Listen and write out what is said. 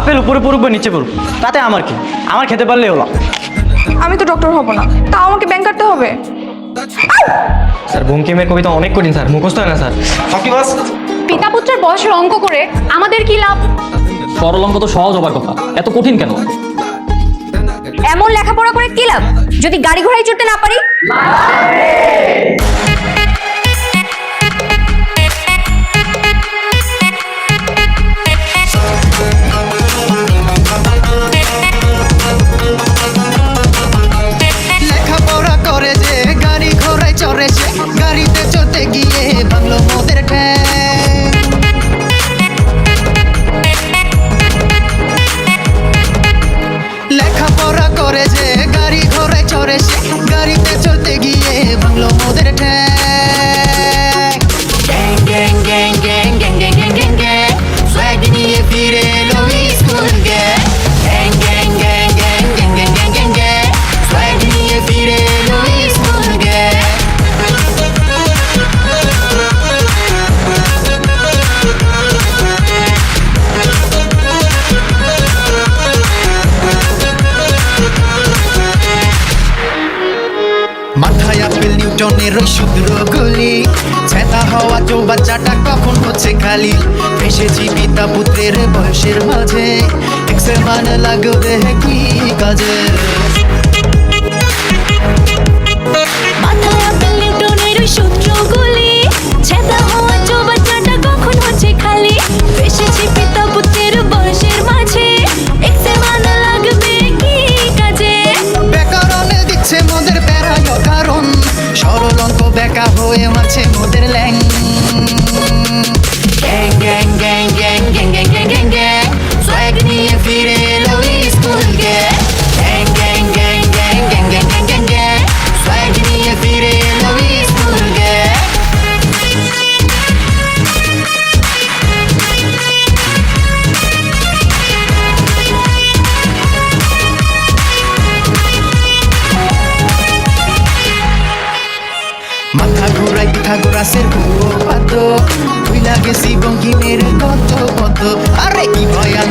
Apple উপরে পড়ুক বা নিচে পড়ুক তাতে আমার কি? আমার খেতে পারলেই হলো। আমি তো ডক্টর হব না। তাও আমাকে ব্যাংক কাটতে হবে? স্যার বঙ্কিমের কবিতা অনেক কঠিন স্যার। মুখস্থ হয় না স্যার। পিতা পুত্রের বয়সের অঙ্ক করে আমাদের কি লাভ? সরল অঙ্ক তো সহজ হবার কথা। এত কঠিন কেন? এমন লেখাপড়া করে কি লাভ? যদি গাড়ি ঘোড়ায় চড়তে না পারি? party that you're taking. মাথায় আপেল, নিউটনের ওই সূত্র গুলি। ছেতা হওয়া চৌবাচ্চাটা কখন হচ্ছে খালি? এসেছি পিতা পুত্রের বয়সের মাঝে। এক্সের মান লাগবে কি কাজে? হয়ে মারছে মোদের মাথা ঘোরাই পিঠা ঘোরাসের ভুয়ো পাত তুই লাগে শিবঙ্গিমের কত কত আরে কি ভয়ানক